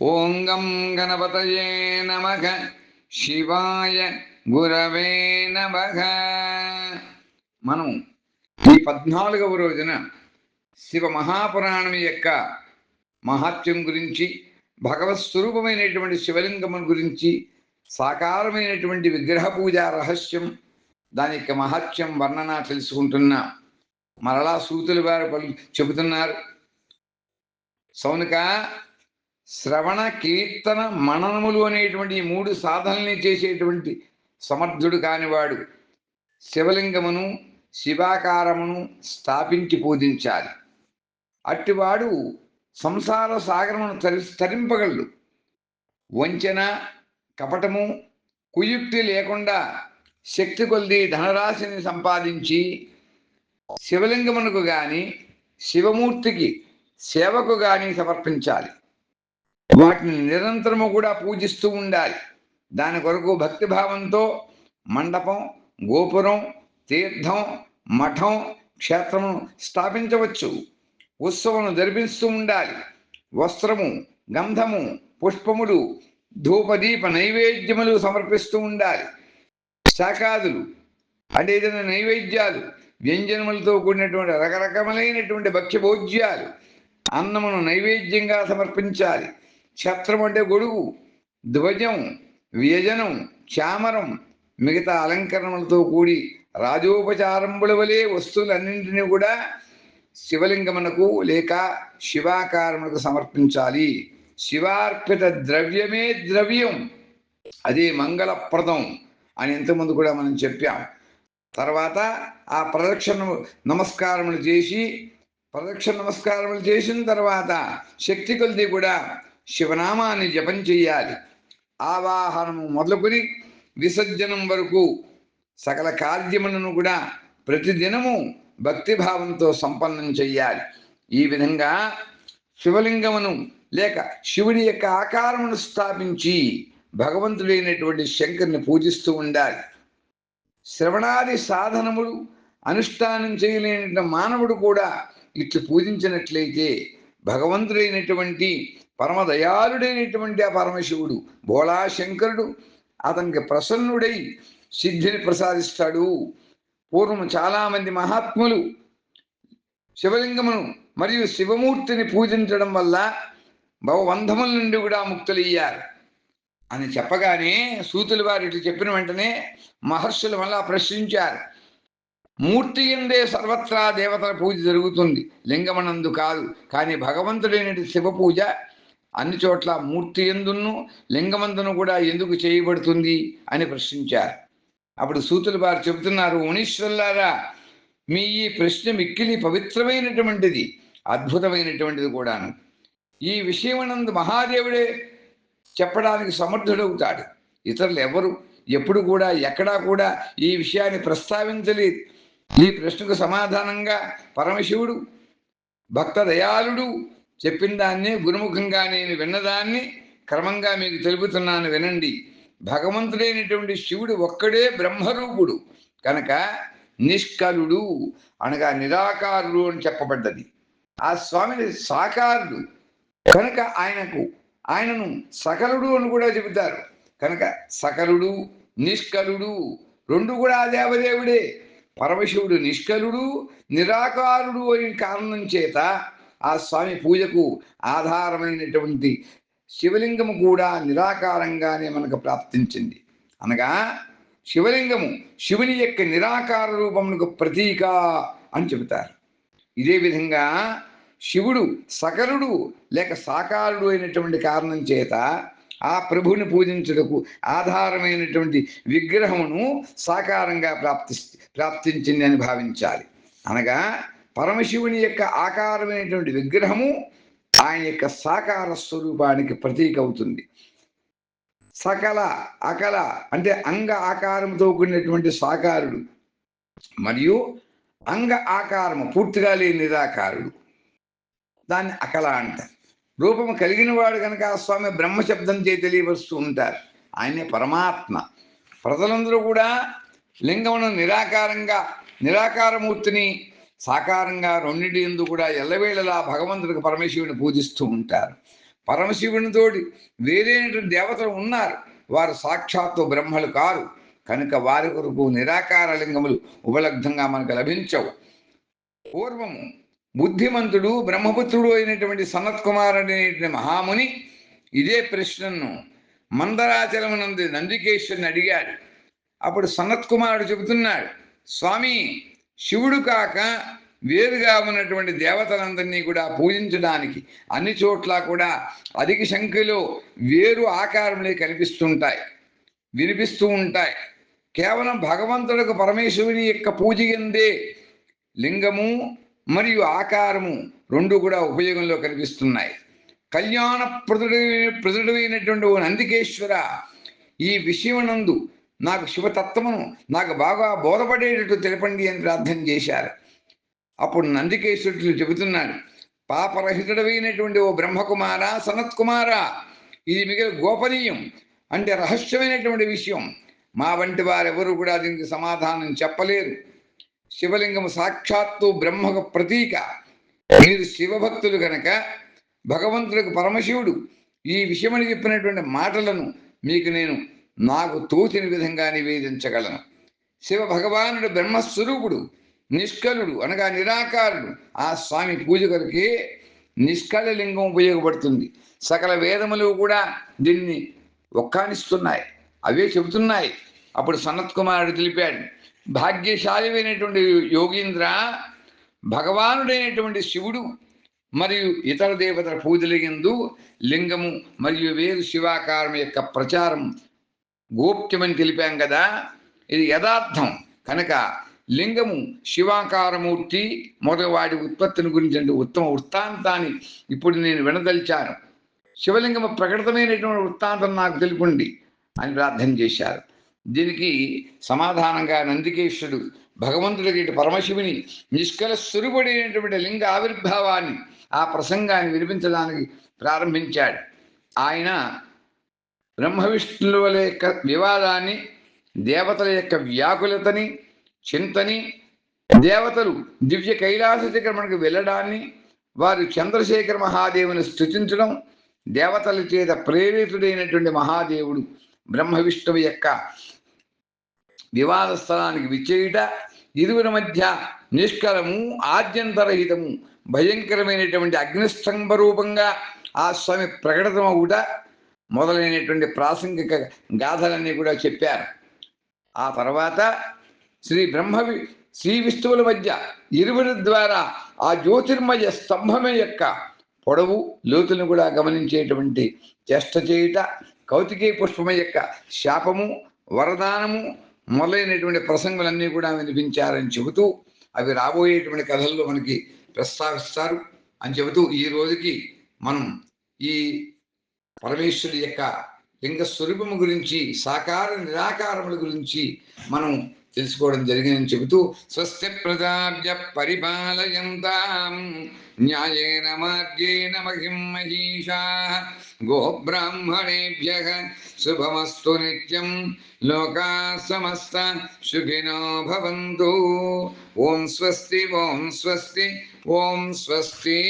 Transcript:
ఓం గం గణపతయే నమ. శివాయ గురవే నమ. మనం ఈ పద్నాలుగవ రోజున శివ మహాపురాణం యొక్క మహాత్యం గురించి భగవత్ స్వరూపమైనటువంటి శివలింగం గురించి సాకారమైనటువంటి విగ్రహ పూజ రహస్యం దాని యొక్క మహత్యం వర్ణన తెలుసుకుంటున్నా మరలా సూతులు వారు పలు చెబుతున్నారు. సౌనక శ్రవణ కీర్తన మననములు అనేటువంటి ఈ మూడు సాధనల్ని చేసేటువంటి సమర్థుడు కానివాడు శివలింగమును శివాకారమును స్థాపించి పూజించాలి. అట్టివాడు సంసార సాగరమును తరి తరింపగలడు. వంచన కపటము కుయుక్తి లేకుండా శక్తి కొలిది ధనరాశిని సంపాదించి శివలింగమునకు కానీ శివమూర్తికి సేవకు కానీ సమర్పించాలి. వాటిని నిరంతరము కూడా పూజిస్తూ ఉండాలి. దాని కొరకు భక్తిభావంతో మండపం గోపురం తీర్థం మఠం క్షేత్రము స్థాపించవచ్చు. ఉత్సవం జరిపిస్తూ ఉండాలి. వస్త్రము గంధము పుష్పములు ధూపదీప నైవేద్యములు సమర్పిస్తూ ఉండాలి. శాకాదులు అంటే ఏదైనా నైవేద్యాలు వ్యంజనములతో కూడినటువంటి రకరకములైనటువంటి భక్ష్య భోజ్యాలు అన్నమును నైవేద్యంగా సమర్పించాలి. ఛత్రం అంటే గొడుగు ధ్వజం వ్యజనం చామరం మిగతా అలంకరణలతో కూడి రాజోపచారంబుల వలె వస్తువులన్నింటినీ కూడా శివలింగమునకు లేక శివాకారమునకు సమర్పించాలి. శివార్పిత ద్రవ్యమే ద్రవ్యం. అదే మంగళప్రదం అని ఇంతకుముందు కూడా మనం చెప్పాం. తర్వాత ఆ ప్రదక్షిణ నమస్కారములు చేసి ప్రదక్షిణ నమస్కారములు చేసిన తర్వాత శక్తి కొలిది కూడా శివనామాన్ని జపం చెయ్యాలి. ఆవాహనము మొదలుకొని విసర్జనం వరకు సకల కార్యములను కూడా ప్రతిదినము భక్తిభావంతో సంపన్నం చెయ్యాలి. ఈ విధంగా శివలింగమును లేక శివుడి యొక్క ఆకారమును స్థాపించి భగవంతుడైనటువంటి శంకర్ని పూజిస్తూ ఉండాలి. శ్రవణాది సాధనములు అనుష్ఠానం చేయలేని మానవుడు కూడా ఇట్లు పూజించినట్లయితే భగవంతుడైనటువంటి పరమదయాళుడైనటువంటి ఆ పరమశివుడు భోళా శంకరుడు అతనికి ప్రసన్నుడై సిద్ధిని ప్రసాదిస్తాడు. పూర్వం చాలామంది మహాత్ములు శివలింగమును మరియు శివమూర్తిని పూజించడం వల్ల భవబంధముల నుండి కూడా ముక్తులయ్యారు అని చెప్పగానే సూతులు వారు ఇటు చెప్పిన వెంటనే మహర్షులు మళ్ళా ప్రశ్నించారు. మూర్తి ఎందే సర్వత్రా దేవతల పూజ జరుగుతుంది లింగమనందు కాదు కానీ భగవంతుడైన శివ పూజ అన్ని చోట్ల మూర్తి ఎందును లింగమందును కూడా ఎందుకు చేయబడుతుంది అని ప్రశ్నించారు. అప్పుడు సూతులు వారు చెబుతున్నారు మునీశ్వరులారా మీ ఈ ప్రశ్న మిక్కిలి పవిత్రమైనటువంటిది అద్భుతమైనటువంటిది కూడాను. ఈ విషయమనందు మహాదేవుడే చెప్పడానికి సమర్థుడవుతాడు. ఇతరులు ఎవరు ఎప్పుడు కూడా ఎక్కడా కూడా ఈ విషయాన్ని ప్రస్తావించలేదు ఈ ప్రశ్నకు సమాధానంగా పరమశివుడు భక్త దయాళుడు చెప్పిన దాన్ని గురుముఖంగా నేను విన్నదాన్ని క్రమంగా మీకు తెలుపుతున్నాను వినండి. భగవంతుడైనటువంటి శివుడు ఒక్కడే బ్రహ్మరూపుడు. కనుక నిష్కలుడు అనగా నిరాకారుడు అని చెప్పబడ్డది. ఆ స్వామిని సాకారుడు. కనుక ఆయనకు ఆయనను సకలుడు అని కూడా చెబుతారు. కనుక సకలుడు నిష్కలుడు రెండు కూడా ఆ దేవదేవుడే. పరమశివుడు నిష్కలుడు నిరాకారుడు అయిన కారణం చేత ఆ స్వామి పూజకు ఆధారమైనటువంటి శివలింగము కూడా నిరాకారంగానే మనకు ప్రాప్తించింది. అనగా శివలింగము శివుని యొక్క నిరాకార రూపమునకు ప్రతీక అని చెబుతారు. ఇదే విధంగా శివుడు సకరుడు లేక సాకారుడు అయినటువంటి కారణం చేత ఆ ప్రభుని పూజించుటకు ఆధారమైనటువంటి విగ్రహమును సాకారంగా ప్రాప్తి ప్రాప్తించింది అని భావించాలి. అనగా పరమశివుని యొక్క ఆకారమైనటువంటి విగ్రహము ఆయన యొక్క సాకార స్వరూపానికి ప్రతీక అవుతుంది. సకల అకల అంటే అంగ ఆకారంతో కూడినటువంటి సాకారుడు మరియు అంగ ఆకారము పూర్తిగా లేని నిరాకారుడు. దాన్ని అకల అంటారు. రూపము కలిగిన వాడు కనుక ఆ స్వామి బ్రహ్మశబ్దం చే తెలియవస్తూ ఉంటారు. ఆయనే పరమాత్మ. ప్రజలందరూ కూడా లింగమును నిరాకారంగా నిరాకారమూర్తిని సాకారంగా రెండింటి ఎందు కూడా ఎల్లవేళలా భగవంతుడికి పరమశివుని పూజిస్తూ ఉంటారు. పరమశివునితోటి వేరైనటువంటి దేవతలు ఉన్నారు. వారు సాక్షాత్తు బ్రహ్మలు కారు. కనుక వారి కొరకు నిరాకార లింగములు ఉపలబ్ధంగా మనకు లభించవు. పూర్వము బుద్ధిమంతుడు బ్రహ్మపుత్రుడు అయినటువంటి సనత్ కుమారుడు అనేటువంటి మహాముని ఇదే ప్రశ్నను మందరాచలమునందు నందికేశ్వరుని అడిగాడు. అప్పుడు సనత్ కుమారుడు చెబుతున్నాడు స్వామి శివుడు కాక వేరుగా ఉన్నటువంటి దేవతలందరినీ కూడా పూజించడానికి అన్ని చోట్ల కూడా అధిక సంఖ్యలో వేరు ఆకారములే కనిపిస్తుంటాయి వినిపిస్తూ ఉంటాయి. కేవలం భగవంతుడికి పరమేశ్వరుని యొక్క పూజ ఎందే లింగము మరియు ఆకారము రెండు కూడా ఉపయోగంలో కనిపిస్తున్నాయి. కళ్యాణ ప్రదుడు ప్రదుడైనటువంటి ఓ నందికేశ్వర ఈ విషయమునందు నాకు శివతత్వమును నాకు బాగా బోధపడేటట్టు తెలపండి అని ప్రార్థన చేశారు. అప్పుడు నందికేశ్వరుడు చెబుతున్నాడు పాపరహితుడమైనటువంటి ఓ బ్రహ్మకుమార సనత్కుమార ఇది మిగిలిన గోపనీయం అంటే రహస్యమైనటువంటి విషయం. మా వంటి వారెవరు కూడా దీనికి సమాధానం చెప్పలేరు. శివలింగము సాక్షాత్తు బ్రహ్మకు ప్రతీక. మీరు శివభక్తులు గనక భగవంతుడికి పరమశివుడు ఈ విషయమని చెప్పినటువంటి మాటలను మీకు నేను నాకు తోచిన విధంగా నివేదించగలను. శివ భగవానుడు బ్రహ్మస్వరూపుడు నిష్కలుడు అనగా నిరాకారుడు. ఆ స్వామి పూజ కొరకే నిష్కళ లింగం ఉపయోగపడుతుంది. సకల వేదములు కూడా దీన్ని ఒక్కానిస్తున్నాయి. అవే చెబుతున్నాయి. అప్పుడు సనత్ కుమారుడు తెలిపాడు భాగ్యశాలివైనటువంటి యోగీంద్ర భగవానుడైనటువంటి శివుడు మరియు ఇతర దేవతల పూజల లింగము మరియు వేరు శివాకారం యొక్క ప్రచారం గోప్యమని తెలిపాం కదా. ఇది యథార్థం. కనుక లింగము శివాకారమూర్తి మొదలవాడి ఉత్పత్తిని గురించి ఉత్తమ వృత్తాంతాన్ని ఇప్పుడు నేను వినదలిచాను. శివలింగము ప్రకటితమైనటువంటి వృత్తాంతం నాకు తెలుపండి అని ప్రార్థన చేశారు. దీనికి సమాధానంగా నందికేశ్వరుడు భగవంతుడికి పరమశివుని నిష్కల స్వరూపుడైనటువంటి లింగ ఆవిర్భావాన్ని ఆ ప్రసంగాన్ని వినిపించడానికి ప్రారంభించాడు. ఆయన బ్రహ్మ విష్ణువుల యొక్క వివాదాన్ని దేవతల యొక్క వ్యాకులతని చింతని దేవతలు దివ్య కైలాస శిఖరమునకు వెళ్ళడాన్ని వారు చంద్రశేఖర మహాదేవుని స్థుతించడం దేవతల చేత ప్రేరితుడైనటువంటి మహాదేవుడు బ్రహ్మ విష్ణువు యొక్క వివాద స్థలానికి విచ్చేయుట ఇరువురి మధ్య నిష్కలము ఆద్యంతరహితము భయంకరమైనటువంటి అగ్నిస్తంభ రూపంగా ఆ స్వామి ప్రకటితమవుట మొదలైనటువంటి ప్రాసంగిక గాథలన్నీ కూడా చెప్పారు. ఆ తర్వాత శ్రీ బ్రహ్మవి శ్రీ విష్ణువుల మధ్య ఇరువురి ద్వారా ఆ జ్యోతిర్మయ స్తంభమే యొక్క పొడవు లోతును కూడా గమనించేటువంటి చేష్ట చేయుట కౌతికీ పుష్పమ యొక్క శాపము వరదానము మొదలైనటువంటి ప్రసంగులన్నీ కూడా వినిపించారని చెబుతూ అవి రాబోయేటువంటి కథల్లో మనకి ప్రస్తావిస్తారు. అని చెబుతూ ఈ రోజుకి మనం ఈ పరమేశ్వరుడి యొక్క లింగ స్వరూపము గురించి సాకార నిరాకారముల గురించి మనం తెలుసుకోవడం జరిగిందని చెబుతూ స్వస్తి ప్రజాభ్య పరిపాలయంతాం న్యాయేన మార్గేణ మహిం మహిషా గోబ్రాహ్మణేభ్య శుభమస్తు నిత్యం లోకా సమస్త సుఖినో భవంతు. ఓం స్వస్తి ఓం స్వస్తి ఓం స్వస్తి.